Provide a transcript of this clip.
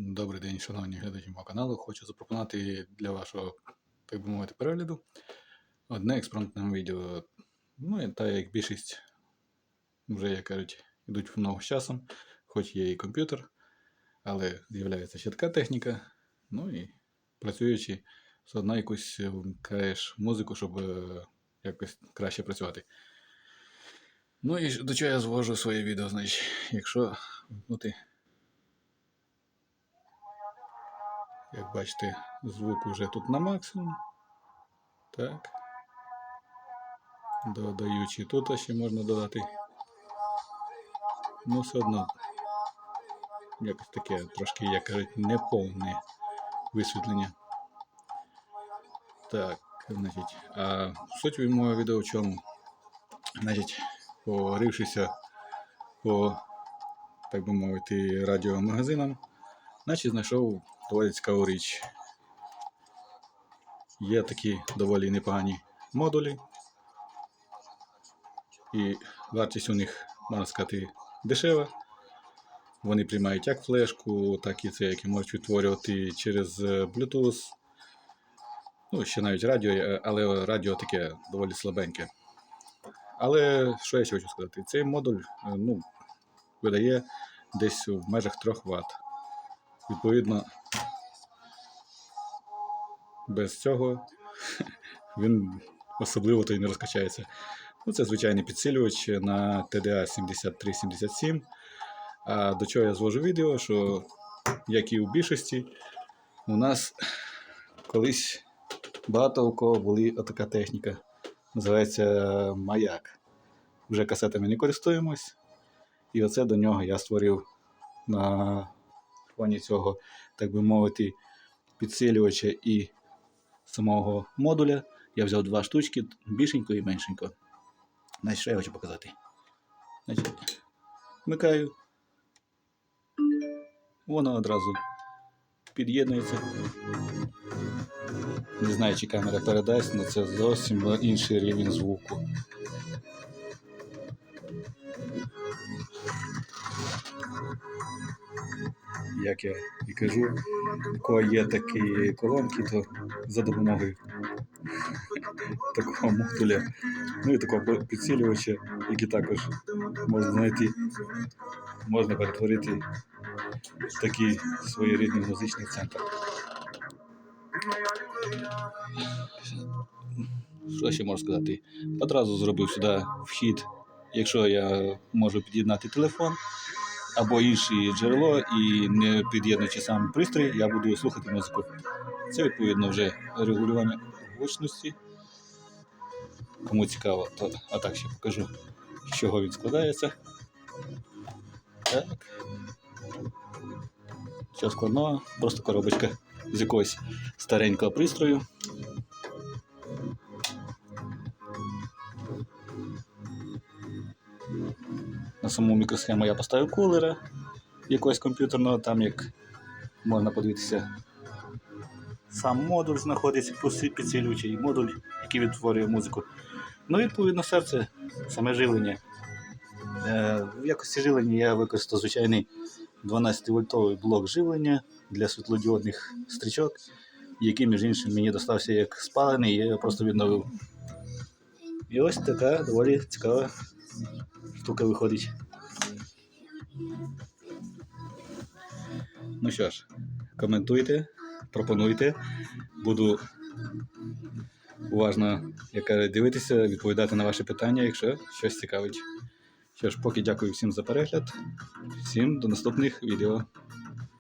Добрий день, шановні глядачі мого каналу. Хочу запропонувати для вашого, так би мовити, перегляду одне експромтне відео. Ну, і та як більшість вже, як кажуть, йдуть в ногу з часом, хоч є і комп'ютер, але з'являється ще така техніка. Ну і працюючи, все одно якусь вмикаєш музику, щоб е, якось краще працювати. Ну і до чого я звожу своє відео, значить, якщо вмкнути Як бачите, звук вже тут на максимум. Так. Додаючи тут ще можна додати. Ну, все одно якось таке трошки, як кажуть, неповне висвітлення. Так, значить, а суть мого відео в чому? Значить, порившися по, так би мовити, радіомагазинам, значить знайшов цікаву річ. Є такі доволі непогані модулі, і вартість у них, можна сказати, дешева. Вони приймають як флешку, так і це, які можуть відтворювати через е, Bluetooth. Ну, ще навіть радіо, е, але радіо таке доволі слабеньке. Але що я ще хочу сказати? Цей модуль е, ну, видає десь в межах 3 Вт. Відповідно, без цього він особливо то й не розкачається. Ну, це звичайний підсилювач на TDA 7377. А до чого я звожу відео, що, як і у більшості, у нас колись багато у кого була така техніка. Називається маяк. Вже касетами не користуємось. І оце до нього я створив на фоні цього, так би мовити, підсилювача і самого модуля. Я взяв два штучки, більшенько і меншенько. Значить, що я хочу показати? Значить, вмикаю. Воно одразу під'єднується. Не знаю, чи камера передасть, але це зовсім інший рівень звуку. Як я і кажу, у кого є такі колонки, то за допомогою такого модуля, ну і такого підсилювача, який також можна знайти, можна перетворити в такий своєрідний музичний центр. Що ще можу сказати? Одразу зробив сюди вхід, якщо я можу під'єднати телефон або інше джерело і не під'єднуючи сам пристрій, я буду слухати музику. Це відповідно вже регулювання гучності. Кому цікаво, то а так ще покажу, з чого він складається. Так. Що складного, просто коробочка з якогось старенького пристрою. На саму мікросхему я поставив кулера якогось комп'ютерного, там як можна подивитися. Сам модуль знаходиться підсилюючий модуль, який відтворює музику. Ну, відповідно, серце, саме живлення. Е, В якості живлення я використав звичайний 12-вольтовий блок живлення для світлодіодних стрічок, який, між іншим, мені достався як спалений, я його просто відновив. І ось така доволі цікава штука виходить. Ну що ж, коментуйте, пропонуйте. Буду уважно як дивитися, відповідати на ваші питання, якщо щось цікавить. Що ж, поки дякую всім за перегляд. Всім до наступних відео.